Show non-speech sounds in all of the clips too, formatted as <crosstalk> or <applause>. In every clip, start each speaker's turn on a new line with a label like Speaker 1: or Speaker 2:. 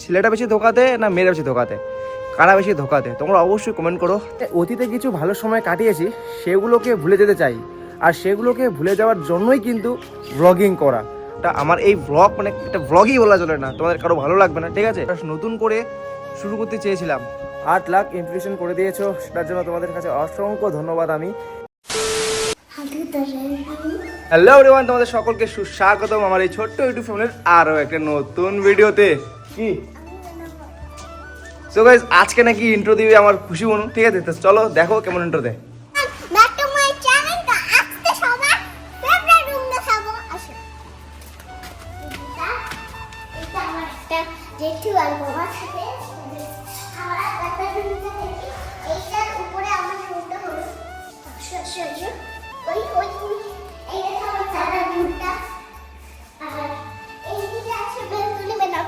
Speaker 1: ছেলেটা বেশি ধোকাতে না মেয়েরা বেশি ধোকাতে? কারা বেশি ধোকাতে? তোমরা অবশ্যই কমেন্ট করো। অতীতে কিছু ভালো সময় কাটিয়েছি সেগুলোকে ভুলে যেতে চাই। আর সেগুলোকে ভুলে যাওয়ার জন্যই কিন্তু ব্লগিং করা। তা আমার এই ব্লগ মানে একটা ব্লগই বলা চলে না। তোমাদের কারও ভালো লাগবে না ঠিক আছে? নতুন করে শুরু করতে চেয়েছিলাম। আট লাখ ইমপ্রেশন করে দিয়েছ সেটার জন্য তোমাদের কাছে অসংখ্য ধন্যবাদ আমি। হ্যালো এভরিওয়ান তোমাদের সকলকে সুস্বাগতম আমার এই ছোট্ট ইউটিউব চ্যানেলের আরও একটা নতুন ভিডিওতে কি? সো আজকে নাকি ইন্ট্রো দিবে আমার খুশি বনু, ঠিক আছে? তো চলো দেখো কেমন ইন্ট্রো দেয়।
Speaker 2: ওই ওই আমার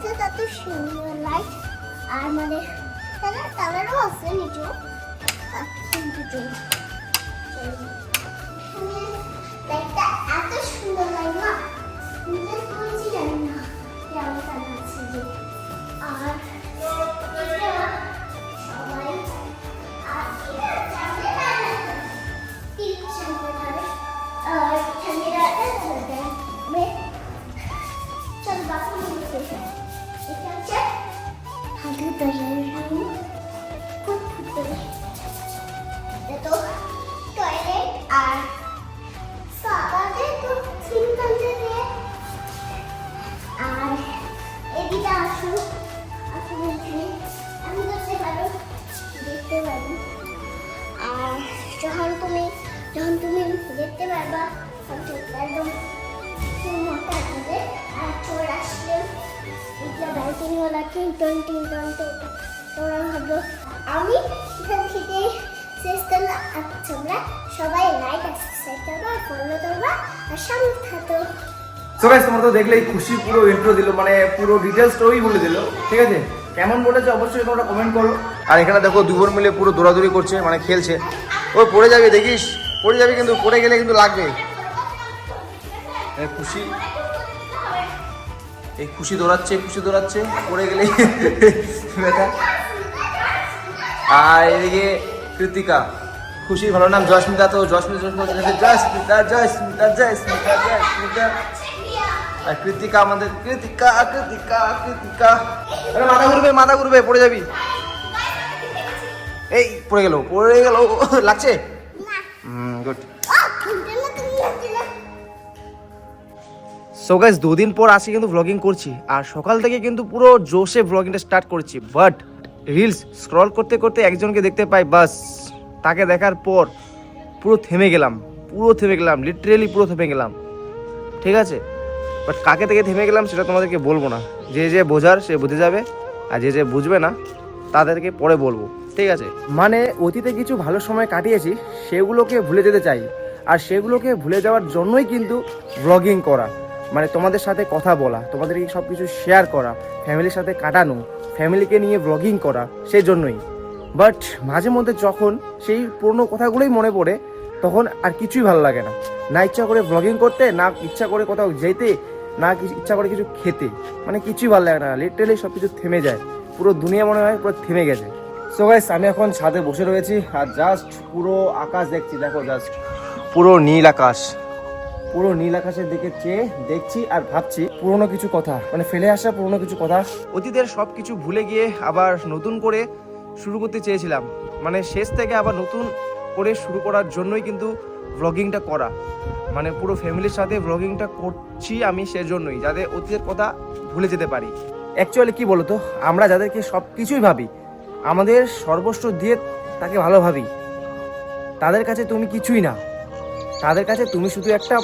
Speaker 2: এটা কত সুন্দর লাইট আর মানে তাহলে কালারও আছে নিচু। কিন্তু লাইটটা এত সুন্দর লাগে না নিজে বলছি জানি না আর এটা সবাই যখন তুমি যখন তুমি দেখতে পারবা একদম আমি এখান থেকে শেষ করলাম আর তোমরা সবাই লাইক আর সাবস্ক্রাইব করবা ফলো করবা আর থাকো
Speaker 1: তোমরা তো দেখলেই খুশি, পুরো ইন্ট্রো দিল মানে পুরো ডিটেলস স্টোরি বলে দিল, ঠিক আছে? কেমন বলেছে অবশ্যই তোমরা কমেন্ট করো। আর এখানে দেখো, দুজন মিলে পুরো দৌড়াদৌড়ি করছে মানে খেলছে। ওই পড়ে যাবে, দেখিস? পড়ে যাবে কিন্তু, পড়ে গেলে কিন্তু লাগবে। খুশি? এই খুশি দৌড়াচ্ছে খুশি দৌড়াচ্ছে পড়ে গেলে। ব্যথা আর এদিকে কৃতিকা খুশির ভালো নাম জয়স্মিতা তো জয়স্মিতা জয়স্মিতা জয়স্মিতা জয়স্মিতা জয়স্মিতা জয়স্মিতা আর কৃতিকা আমাদের কৃতিকা কৃতিকা কৃতিকা। আরে মাথা ঘুরবে মাথা ঘুরবে পড়ে যাবি। এই পড়ে গেল পড়ে গেল। লাগছে? হুম গুড সো গাইস দুদিন পর আসি কিন্তু ব্লগিং করছি। আর সকাল থেকে কিন্তু পুরো জোশে ব্লগিংটা স্টার্ট করছি। বাট রিলস স্ক্রল করতে করতে একজনকে দেখতে পাই, বাস, তাকে দেখার পর পুরো থেমে গেলাম। পুরো থেমে গেলাম লিটারেলি পুরো থেমে গেলাম। ঠিক আছে? বাট কাকে থেকে থেমে গেলাম সেটা তোমাদেরকে বলব না। যে যে বোঝার সে বুঝে যাবে, আর যে যে বুঝবে না, তাদেরকে পরে বলব। ঠিক আছে? মানে অতীতে কিছু ভালো সময় কাটিয়েছি, সেগুলোকে ভুলে যেতে চাই। আর সেগুলোকে ভুলে যাওয়ার জন্যই কিন্তু ব্লগিং করা। মানে তোমাদের সাথে কথা বলা, তোমাদেরকে সব কিছু শেয়ার করা ফ্যামিলির সাথে কাটানো ফ্যামিলিকে নিয়ে ব্লগিং করা সেই জন্যই বাট মাঝে মধ্যে যখন সেই পুরনো কথাগুলোই মনে পড়ে, তখন আর কিছুই ভালো লাগে না। না ইচ্ছা করে ব্লগিং করতে, না ইচ্ছা করে কোথাও যেতে, না কিছু ইচ্ছা করে কিছু খেতে। মানে কিছুই ভালো লাগে না। লিটারেলি সব কিছু থেমে যায়। পুরো দুনিয়া মনে হয় পুরো থেমে গেছে। সো গাইস আমি এখন ছাদে বসে রয়েছি আর জাস্ট পুরো আকাশ দেখছি। দেখো জাস্ট পুরো নীল আকাশ। পুরো নীল আকাশের দিকে চেয়ে দেখছি আর ভাবছি পুরনো কিছু কথা মানে ফেলে আসা পুরনো কিছু কথা। অতীতের সব কিছু ভুলে গিয়ে আবার নতুন করে শুরু করতে চেয়েছিলাম। মানে শেষ থেকে আবার নতুন করে শুরু করার জন্যই কিন্তু ব্লগিংটা করা। মানে পুরো ফ্যামিলির সাথে ব্লগিংটা করছি আমি সেজন্যই যাতে অতীতের কথা ভুলে যেতে পারি। অ্যাকচুয়ালি কি বলতো আমরা যাদেরকে সব কিছুই ভাবি আমাদের সর্বস্ব দিয়ে তাকে ভালো ভাবি। তাদের কাছে তুমি কিছুই না। তাদের কাছে তুমি শুধু একটা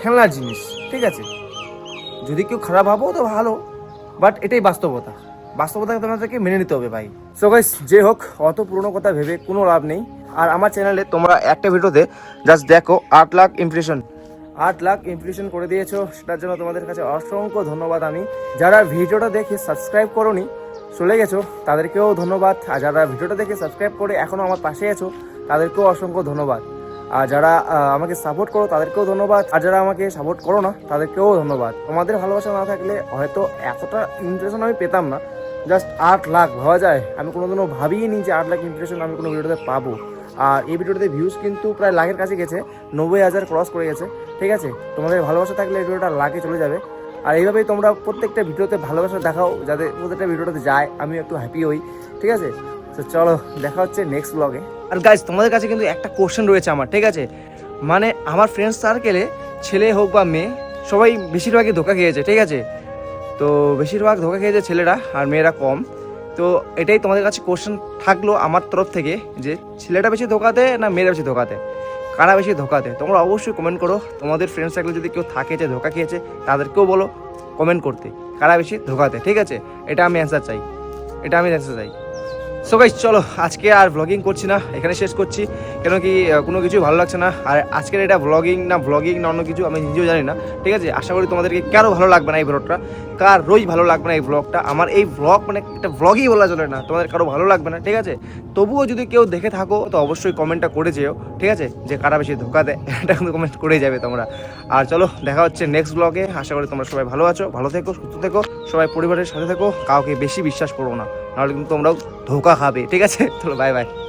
Speaker 1: খেলনার জিনিস, ঠিক আছে? যদি কেউ খারাপ ভাবো তো ভালো বাট এটাই বাস্তবতা। বাস্তবতা তোমাদেরকে মেনে নিতে হবে ভাই। সো গাইস যে হোক, অত পুরনো কথা ভেবে কোনো লাভ নেই। আর আমার চ্যানেলে তোমরা একটা ভিডিওতে জাস্ট দেখো, আট লাখ ইমপ্রেশন আট লাখ ইমপ্রেশন করে দিয়েছ, সেটার জন্য তোমাদের কাছে অসংখ্য ধন্যবাদ আমি। যারা ভিডিওটা দেখে সাবস্ক্রাইব করোনি, চলে গেছো, তাদেরকেও ধন্যবাদ। আর যারা ভিডিওটা দেখে সাবস্ক্রাইব করে এখনও আমার পাশে আছো, তাদেরকেও অসংখ্য ধন্যবাদ। আর যারা আমাকে সাপোর্ট করো, তাদেরকেও ধন্যবাদ। আর যারা আমাকে সাপোর্ট করো না, তাদেরকেও ধন্যবাদ। তোমাদের ভালোবাসা না থাকলে হয়তো এতটা ইমপ্রেশন আমি পেতাম না। জাস্ট আট লাখ, ভাবা যায়? আমি কোনোদিনও ভাবিই নি যে আট লাখ ইমপ্রেশন আমি কোনো ভিডিওতে পাবো। আর এই ভিডিওটাতে ভিউজ কিন্তু প্রায় লাখের কাছে গেছে, নব্বই হাজার ক্রস করে গেছে। ঠিক আছে? তোমাদের ভালোবাসা থাকলে এই ভিডিওটা লাখে চলে যাবে। আর এইভাবেই তোমরা প্রত্যেকটা ভিডিওতে ভালোবাসা দেখাও, যাতে প্রত্যেকটা ভিডিওটাতে যায় আমি একটু হ্যাপি হই। ঠিক আছে? তো চলো, দেখা হচ্ছে নেক্সট ব্লগে আর গাইজ তোমাদের কাছে কিন্তু একটা কোশ্চেন রয়েছে আমার, ঠিক আছে? মানে আমার ফ্রেন্ড সার্কেলে ছেলে হোক বা মেয়ে, সবাই বেশিরভাগই ধোকা খেয়েছে, ঠিক আছে? তো বেশিরভাগ ধোকা খেয়েছে ছেলেরা আর মেয়েরা কম। তো এটাই তোমাদের কাছে কোশ্চেন থাকল আমার তরফ থেকে, যে ছেলেটা বেশি ধোকা দেয় না মেয়েরা বেশি ধোকা দেয়? কারা বেশি ধোকা দেয়? তোমরা অবশ্যই কমেন্ট করো। তোমাদের ফ্রেন্ড সার্কেলে যদি কেউ থাকে যে ধোকা খেয়েছে, তাদেরকেও বলো কমেন্ট করতে, কারা বেশি ধোকা দেয়, ঠিক আছে? এটা আমি অ্যান্সার চাই। এটা আমি অ্যান্সার চাই। সো গাইস চলো, আজকে আর ব্লগিং করছি না, এখানে শেষ করছি। কেন কি কোনো কিছু ভালো লাগছে না। আর আজকের এটা ব্লগিং না ব্লগিং না অন্য কিছু, আমি নিজেও জানি না। ঠিক আছে, আশা করি তোমাদেরকে কেন ভালো লাগবে না এই ব্লগটা কার রোজ ভালো লাগবে না এই ব্লগটা আমার এই ব্লগ মানে একটা ব্লগই বলা চলে না। তোমাদের কারও ভালো লাগবে না, ঠিক আছে? তবুও যদি কেউ দেখে থাকো, তো অবশ্যই কমেন্টটা করে যেও, ঠিক আছে? যে কারা বেশি ধোকা দেয়, <laughs> এটা কিন্তু কমেন্ট করে যাবে তোমরা। আর চলো, দেখা হচ্ছে নেক্সট ব্লগে আশা করি তোমরা সবাই ভালো আছো, ভালো থেকো, সুস্থ থেকো, সবাই পরিবারের সাথে থেকো, কাউকে বেশি বিশ্বাস করো না। নাহলে কিন্তু তোমরাও ধোকা খাবে, ঠিক আছে? চলো বাই বাই